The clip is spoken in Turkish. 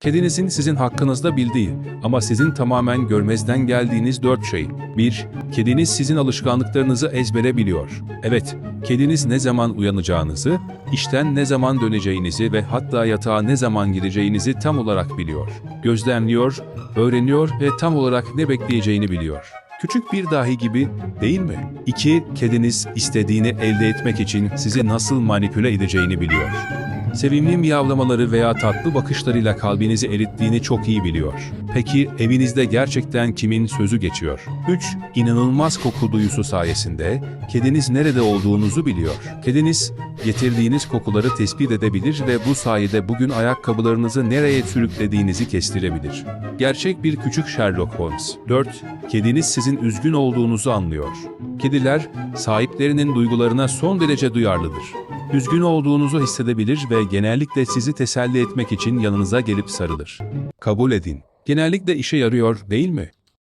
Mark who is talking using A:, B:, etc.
A: Kedinizin sizin hakkınızda bildiği ama sizin tamamen görmezden geldiğiniz dört şey. 1. Kediniz sizin alışkanlıklarınızı ezbere biliyor. Evet, kediniz ne zaman uyanacağınızı, işten ne zaman döneceğinizi ve hatta yatağa ne zaman gireceğinizi tam olarak biliyor. Gözlemliyor, öğreniyor ve tam olarak ne bekleyeceğini biliyor. Küçük bir dahi gibi değil mi? 2. Kediniz istediğini elde etmek için sizi nasıl manipüle edeceğini biliyor. Sevimli miyavlamaları veya tatlı bakışlarıyla kalbinizi erittiğini çok iyi biliyor. Peki evinizde gerçekten kimin sözü geçiyor? 3. İnanılmaz koku duyusu sayesinde kediniz nerede olduğunuzu biliyor. Kediniz getirdiğiniz kokuları tespit edebilir ve bu sayede bugün ayakkabılarınızı nereye sürüklediğinizi kestirebilir. Gerçek bir küçük Sherlock Holmes. 4. Kediniz sizin üzgün olduğunuzu anlıyor. Kediler sahiplerinin duygularına son derece duyarlıdır. Üzgün olduğunuzu hissedebilir ve genellikle sizi teselli etmek için yanınıza gelip sarılır. Kabul edin. Genellikle işe yarıyor değil mi?